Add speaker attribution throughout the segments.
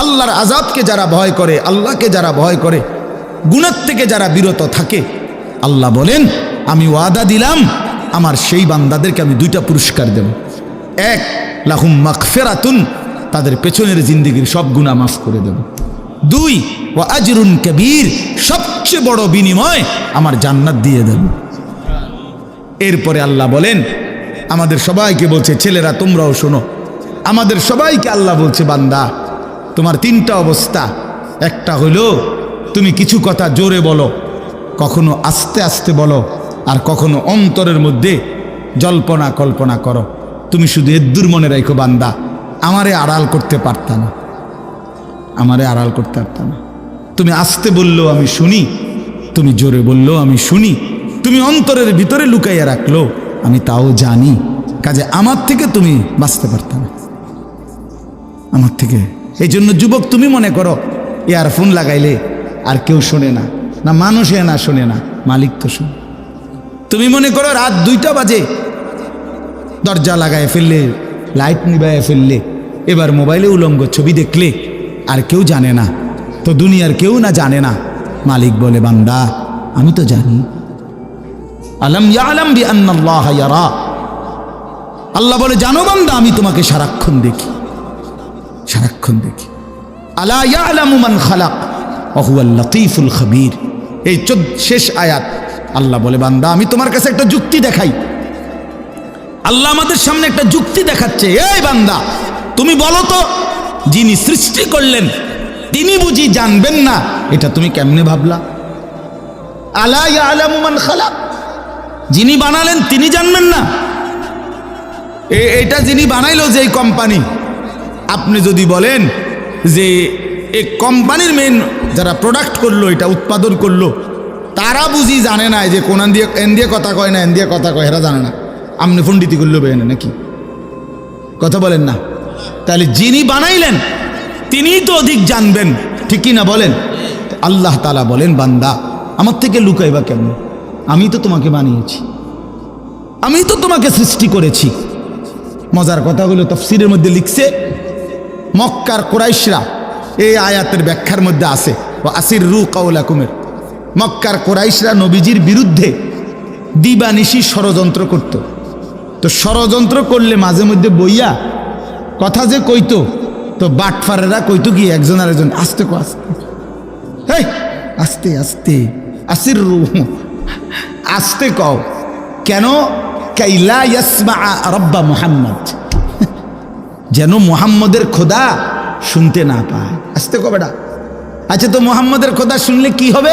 Speaker 1: আল্লাহর আজাবকে যারা ভয় করে, আল্লাহকে যারা ভয় করে গুণার থেকে যারা বিরত থাকে, আল্লাহ বলেন, আমি ওয়াদা দিলাম, আমার সেই বান্দাদেরকে আমি দুইটা পুরস্কার দেব। এক, লাহুম মাকফেরাতুন তাদের পেছনের জিন্দিগির সব গুণা মাফ করে দেব। দুই ও আজরুন কবির, সবচেয়ে বড় বিনিময় আমার জান্নাত দিয়ে দেব। এরপরে আল্লাহ বলেন, আমাদের সবাইকে বলছে, ছেলেরা তোমরাও শোনো। আমাদের সবাইকে আল্লাহ বলছে, বান্দা তোমার তিনটা অবস্থা। একটা হইল, তুমি কিছু কথা জোরে বলো, কখনো আস্তে আস্তে বলো, আর কখনো অন্তরের মধ্যে জল্পনা কল্পনা করো। তুমি শুধু এদ্দুর মনে রাখো, বান্দা, আমারে আড়াল করতে পারতা না। আমারে আড়াল করতে পারতা না। তুমি আস্তে বললেও আমি শুনি, তুমি জোরে বললেও আমি শুনি, তুমি অন্তরের ভিতরে লুকাইয়া রাখল আমি তাও জানি। কাজে আমার থেকে তুমি বাঁচতে পারত না। আমার থেকে এই জন্য যুবক, তুমি মনে করো ইয়ারফোন লাগাইলে আর কেউ শোনে না। না, মানুষে না শোনে না, মালিক তো শোনে। তুমি মনে করো রাত দুইটা বাজে, দরজা লাগায় ফেললে, লাইট নিবায় ফেললে, এবার মোবাইলে উলঙ্গ ছবি দেখলে আর কেউ জানে না। তো দুনিয়ার কেউ না জানে না, মালিক বলে, বান্দা, আমি তো জানি। আলম ইয়ালাম বি আল্লাহ বলে, জানো বান্দা, আমি তোমাকে সারাক্ষণ দেখি। সারাক্ষণ দেখি। আলা ইয়ালামু মান খালাক লতীফুল এই চোদ্দ, শেষ আয়াত। আল্লাহ বলে, বান্দা, আমি তোমার কাছে একটা যুক্তি দেখাই। আল্লাহ আমাদের সামনে একটা যুক্তি দেখাচ্ছে। এই বান্দা, তুমি বলো তো, যিনি সৃষ্টি করলেন, তিনি বুঝি জানবেন না, এটা তুমি কেমনে ভাবলা? আলা ইয়ালামু মান খালাক, যিনি বানালেন, তিনি জানবেন না। এটা যিনি বানাইলো যে এই কোম্পানি আপনি যদি বলেন যে এই কোম্পানির মেন যারা প্রোডাক্ট করল, এটা উৎপাদন করল, তারা বুঝি জানে না যে কোন দিয়ে, এন দিয়ে কথা কয় না, এন দিয়ে কথা কয়, এরা জানে না। আপনি পণ্ডিতি করল বেনে নাকি? কথা বলেন না। তাহলে যিনি বানাইলেন, তিনিই তো অধিক জানবেন। ঠিক কি না বলেন? আল্লাহ তালা বলেন, বান্দা, আমার থেকে লুকাইবা কেমন আমি তো তোমাকে বানিয়েছি। আমি তো তোমাকে সৃষ্টি করেছি। মজার কথাগুলো তফসিরের মধ্যে লিখছে। মক্কার কোরাইশরা এই আয়াতের ব্যাখ্যার মধ্যে আছে। ও আসির রু কাউলাকুমের মক্কার কোরাইশরা নবীজির বিরুদ্ধে দিবানিশি ষড়যন্ত্র করত। তো ষড়যন্ত্র করলে মাঝে মধ্যে বইয়া কথা যে কইতো, তো বাটফারেরা কইতো কি, একজন আর একজন আস্তে কো, আস্তে। এই আস্তে আস্তে, আসির রু আস্তে কও। কেন? কাইলা ইয়াসমা রব্বা মুহাম্মদ। যেন মোহাম্মদের খোদা শুনতে না পায়। আসতে কবেটা আচ্ছা তো মোহাম্মদের খোদা শুনলে কি হবে?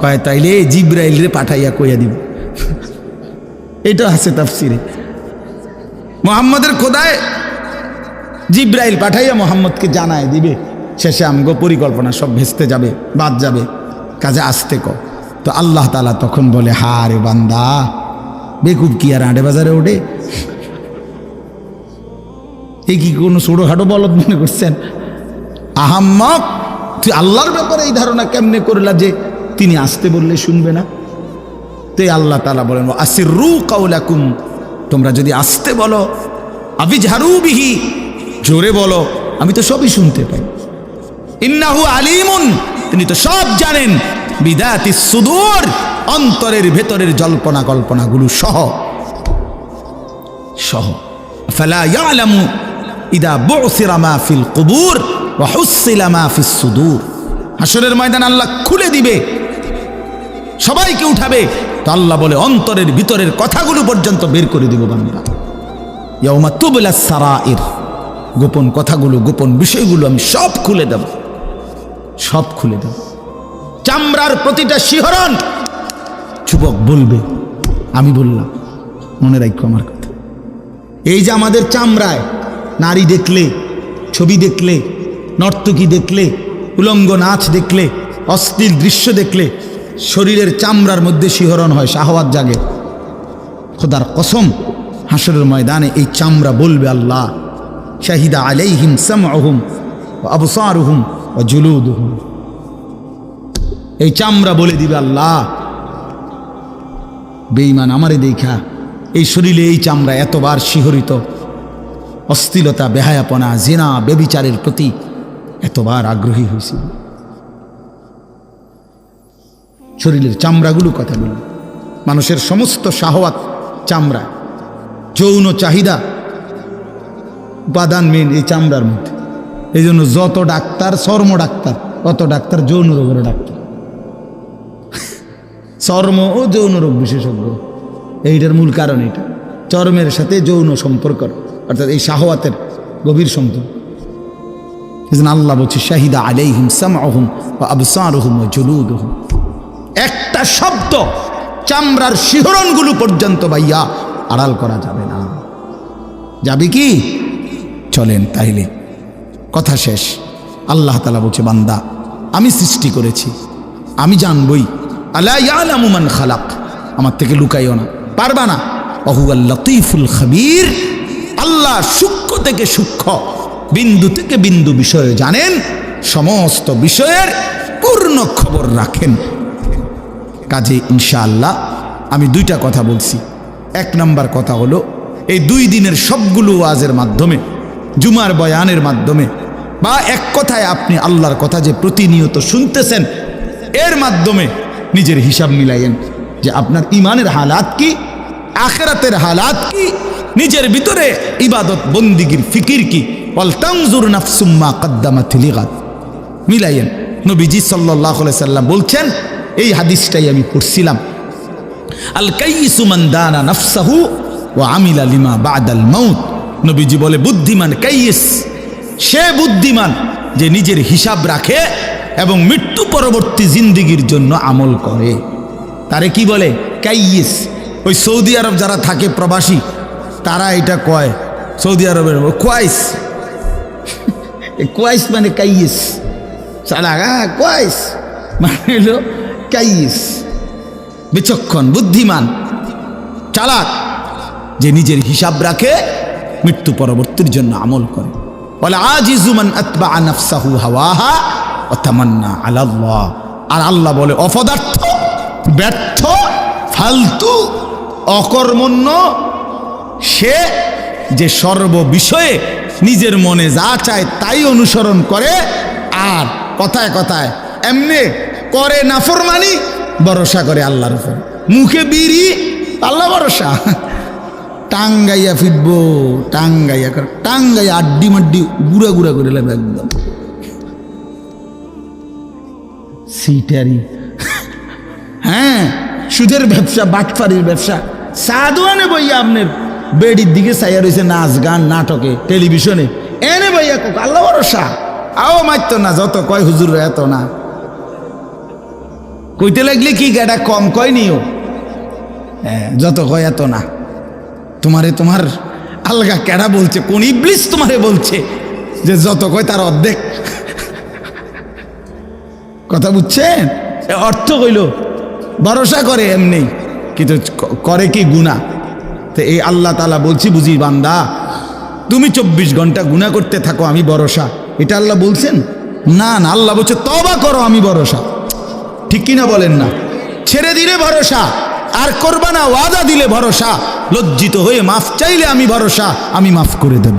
Speaker 1: কয়, তাইলে জিব্রাইল রে পাঠাইয়া কইয়া দিব। এটা আছে তাফসিরে। মোহাম্মদের খোদায় জিব্রাইল পাঠাইয়া মোহাম্মদকে জানায় দিবে। শেষে আমগো পরিকল্পনা সব ভেস্তে যাবে, বাদ যাবে। কাজে আসতে ক। তো আল্লাহ তালা তখন বলে হা রে বান্দা, বেকুব কি আর আডে বাজারে ওঠে? এই কি কোনো ছোটোখাটো বলদ মনে করছেন? আহাম্মক! তুই আল্লাহর ব্যাপারে এই ধারণা কেমনে করলা যে তিনি আসতে বললে শুনবে না? তো আল্লাহ তালা বলেন আসির রু কাউলাকুম তোমরা যদি আসতে বলো আবি ঝাড়ু বিহি জোরে বলো, আমি তো সবই শুনতে পাই। ইন্নাহু আলিমুন তিনি তো সব জানেন। বিদাতি সুদূর, অন্তরের ভেতরের জল্পনা কল্পনাগুলো সহ। সহ। ফালা ইয়ালামু ইদা বুসিরা মা ফিল কুবুর ওয়া হুসিলা মা ফিস সুদূর। হাসরের ময়দান আল্লাহ খুলে দিবে, সবাইকে উঠাবে। তো আল্লাহ বলে, অন্তরের ভিতরের কথাগুলো পর্যন্ত বের করে দিব বান্দা। ইয়াউমা তুবলা সারাইর, গোপন কথাগুলো, গোপন বিষয়গুলো আমি সব খুলে দেব, সব খুলে দেব। চামড়ার প্রতিটা শিহরণ যুবক বলবে, আমি বললাম, মনে রাখো আমার কথা। এই যে আমাদের চামড়ায় নারী দেখলে, ছবি দেখলে, নর্তকী দেখলে, উলঙ্গ নাচ দেখলে, অশ্লীল দৃশ্য দেখলে, শরীরের চামড়ার মধ্যে শিহরণ হয়, শাহওয়াত জাগে। খোদার কসম, হাসরের ময়দানে এই চামড়া বলবে আল্লাহ, শাহিদা আলাইহিম সামহুম আবসারুহুম ও জুলুদ হুম এই চামড়া বলে দিবে আল্লাহ, বেঈমান আমারে দেখা, এই শরীরে এই চামড়া এতবার শিহরিত অস্থিলতা বেহায়াপনা, জেনা, বেবিচারের প্রতি এতবার আগ্রহী হয়েছিল শরীরের চামড়াগুলো কথা বলি। মানুষের সমস্ত শাহওয়াত চামড়া, যৌন চাহিদা উপাদান মেন এই চামড়ার মধ্যে। এই জন্য যত ডাক্তার, চর্ম ডাক্তার, অত ডাক্তার যৌন রোগের ডাক্তার। চর্ম ও যৌন রোগ বিশেষজ্ঞ। এইটার মূল কারণ এটা। চর্মের সাথে যৌন সম্পর্ক অর্থাৎ এই শাহওয়াতের গভীর এজন্য আল্লাহ বলছে, শাহিদা আলাইহিম সামআহুম ওয়া আবসারুহুম জুলুদুহুম। একটা শব্দ চামড়ার শিহরণগুলো পর্যন্ত ভাইয়া আড়াল করা যাবে না। যাবে কি? চলেন তাইলে কথা শেষ। আল্লাহ তালা বলছে, বান্দা, আমি সৃষ্টি করেছি। আমি জানবই। আল্লাহ খালাক। আমার থেকে লুকাইও না। পারবা না? অহু লতিফুল খাবির আল্লাহ সূক্ষ্ম থেকে সূক্ষ্ম, বিন্দু থেকে বিন্দু বিষয়ে জানেন, সমস্ত বিষয়ের পূর্ণ খবর রাখেন। কাজে ইনশাআল্লাহ আমি দুইটা কথা বলছি। এক নাম্বার কথা হলো, এই দুই দিনের সবগুলো ওয়াজের মাধ্যমে, জুমার বয়ানের মাধ্যমে, বা এক কথায় আপনি আল্লাহর কথা যে প্রতিনিয়ত শুনতেছেন, এর মাধ্যমে নিজের হিসাব মিলাইয়েন যে আপনার ইমানের হালাত কি, আখেরাতের হালাত কি নিজের ভিতরে ইবাদত, বন্দিগির ফিকির কি? পলতাংজুর নাফসুম্মা কদ্দামা থিলিগাত মিলাইয়েন, নবীজি সাল্লাহ সাল্লাম বলছেন, এই হাদিসটাই আমি পড়ছিলাম। আল কাইসু মান দানা নাফসাহু ও আমিলা লিমা বাদাল মাউত। নবীজি বলে, বুদ্ধিমান কাইস সে বুদ্ধিমান যে নিজের হিসাব রাখে এবং মৃত্যু পরবর্তী জিন্দিগির জন্য আমল করে। তারে কি বলে? কাইস ওই সৌদি আরব যারা থাকে প্রবাসী তারা এটা কয়। সৌদি আরবের কোয়াইস কোয়াইস মানে কাইস সারা হ্যাঁ কোয়াইস মানে হলো কাইস বিচক্ষণ, বুদ্ধিমান, চালাক, যে নিজের হিসাব রাখে, মৃত্যু পরবর্তীর জন্য আমল করে। বলে আজিজুমান আতবা নাফসাহু হাওয়াহা ও তামান্না আলাল্লাহ। আর আল্লাহ বলে, অপদার্থ, ব্যর্থ, ফালতু, অকর্মণ্য সে যে সর্ব বিষয়ে নিজের মনে যা চায় তাই অনুসরণ করে, আর কথায় কথায় এমনি করে নাফরমানি, ভরসা করে আল্লাহর উপর। মুখে বিড়ি, আল্লাহ ভরসা। টাঙ্গাইয়া ফিরবো, টাঙ্গাইয়া কর, টাঙ্গাইয়া আড্ডি মাড্ডি গুড়া গুড়া করে লাগবে একদম। সিটারি। হ্যাঁ সুদের ব্যবসা, বাটফারির ব্যবসা। সাধুয়ানে বইয়া আপনার বেডির দিকে চাইয়া রয়েছে নাচ গান নাটকে টেলিভিশনে। এনে ভাইয়া কোক আল্লাহ ভরসা। আও মারত না যত কয় হুজুর এত না। কইতে লাগলে কি গাটা কম কয় নিও। হ্যাঁ যত কয় এত না। তোমারে তোমার আলগা কেডা বলছে কোন ইবলিস তোমারে বলছে যে যত কয় তার অর্ধেক। কথা বুঝছেন? অর্থ কইল। ভরসা করে এমনি। কিন্তু করে কি গুণা তো এই আল্লাহ তালা বলছি, বুঝি বান্দা, তুমি চব্বিশ ঘণ্টা গুণা করতে থাকো, আমি ভরসা। এটা আল্লাহ বলছেন? না না, আল্লাহ বলছে তবা করো, আমি ভরসা। ঠিক কিনা বলেন না? ছেড়ে দিলে ভরসা, আর করবা না, ওয়াদা দিলে ভরসা। লজ্জিত হয়ে মাফ চাইলে আমি ভরসা, আমি মাফ করে দেব।